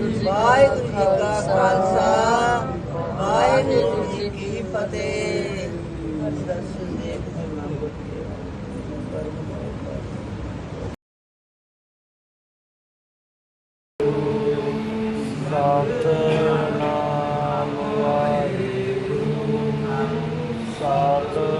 ਵਾਹਿਗੁਰੂ ਜੀ ਕਾ ਵਾਹਿਗੁਰੂ ਜੀ ਕਾ ਖਾਲਸਾ ਖਾਲਸਾ ਵਾਹਿਗੁਰੂ ਜੀ ਕੀ ਫਤਿਹ ਅਰਦਾਸ ਦੇਖ ਸਤਨਾਮ ਵਾਹਿਗੁਰੂ ਸਤਨਾਮ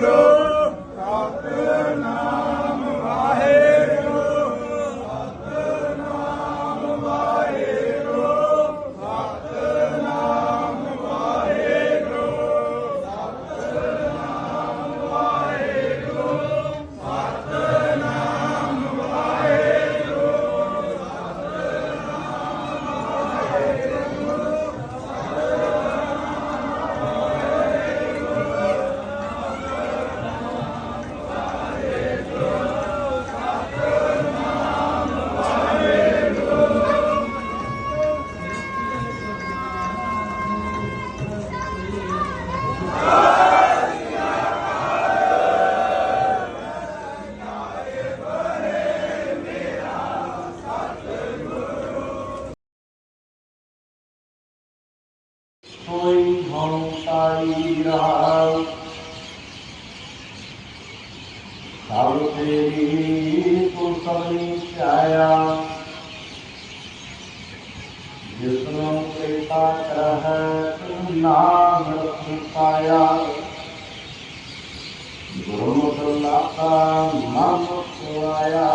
¡No! ॐ ह्रौं साई सार्वदेवी पुरुषमनीत्याया विष्णु कृपा करह कृपाया गुरुमुदुल्लाता नाम सुवाया